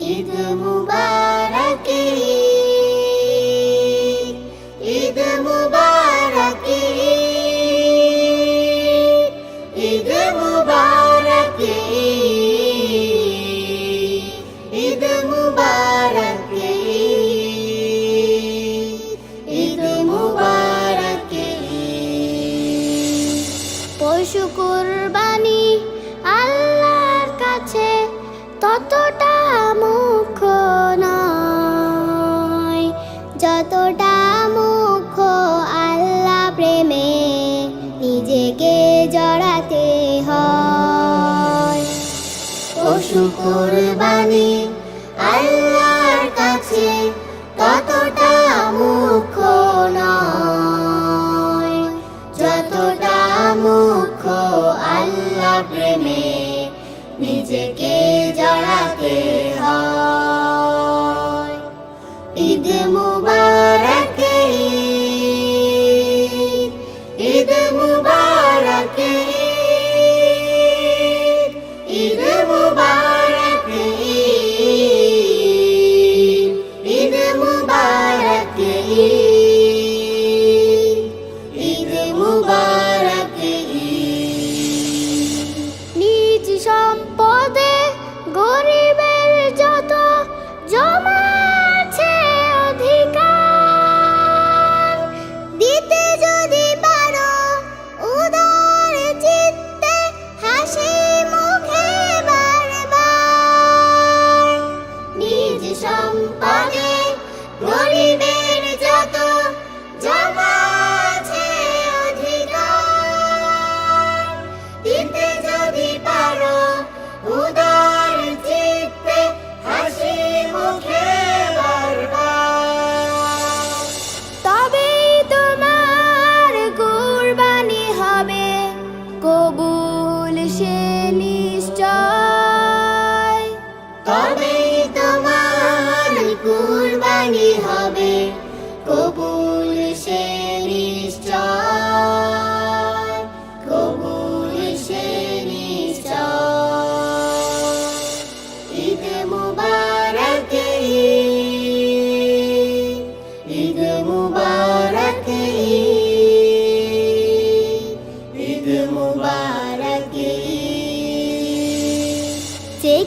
ঈদ মুবারক। ঈদ মুবারক। ঈদ মুবারক। ঈদ মুবারক। ঈদ মুবারক। পশু কুরবানি আল্লাহর কাছে, তত পশু কোরবানি আল্লাহর কাছে ততটা মুখ্য নয়। যতটা মুখ্য আল্লাহ প্রেমে নিজেকে জড়াতে হয়। ঈদ মুবারক ঈদ মুবারক ঈদ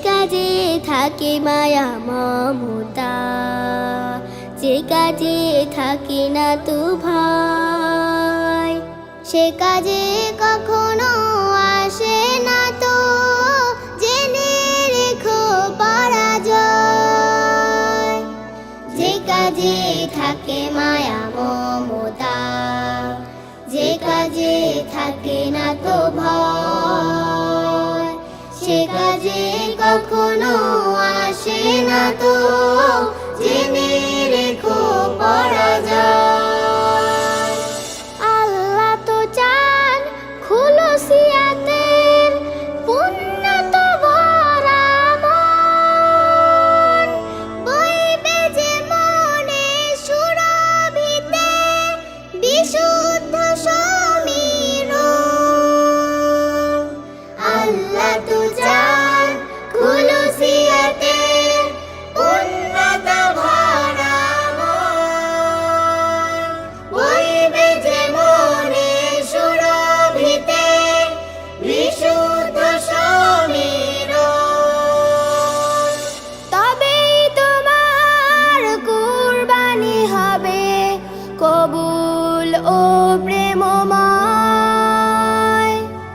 কাজে থাকে মায়া মমতা। যে কাজে থাকে না তু ভাই সে কাজে কখনো আসে না তো। জেনে রেখো পারা যায় যে কাজে থাকে মা কখনো আসে না তো।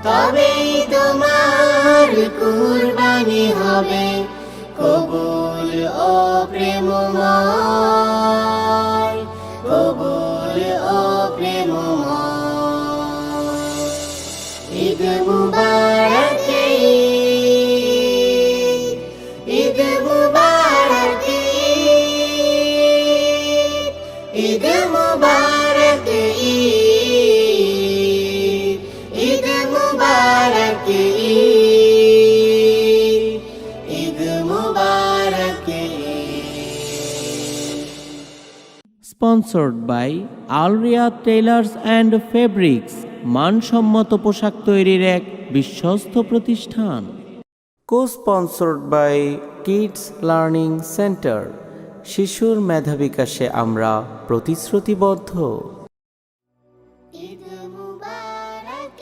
তবেই তোমার কুরবানি হবে। কবুল ও প্রেমময় কবুল ও প্রেমময়। Eid sponsored by আলরিয়া tailors and fabrics মানসম্মত পোশাক তৈরির এক বিশ্বস্ত প্রতিষ্ঠান। Co sponsored by kids learning centre শিশুর মেধাবিকাশে আমরা প্রতিশ্রুতিবদ্ধ। ঈদ মুবারক।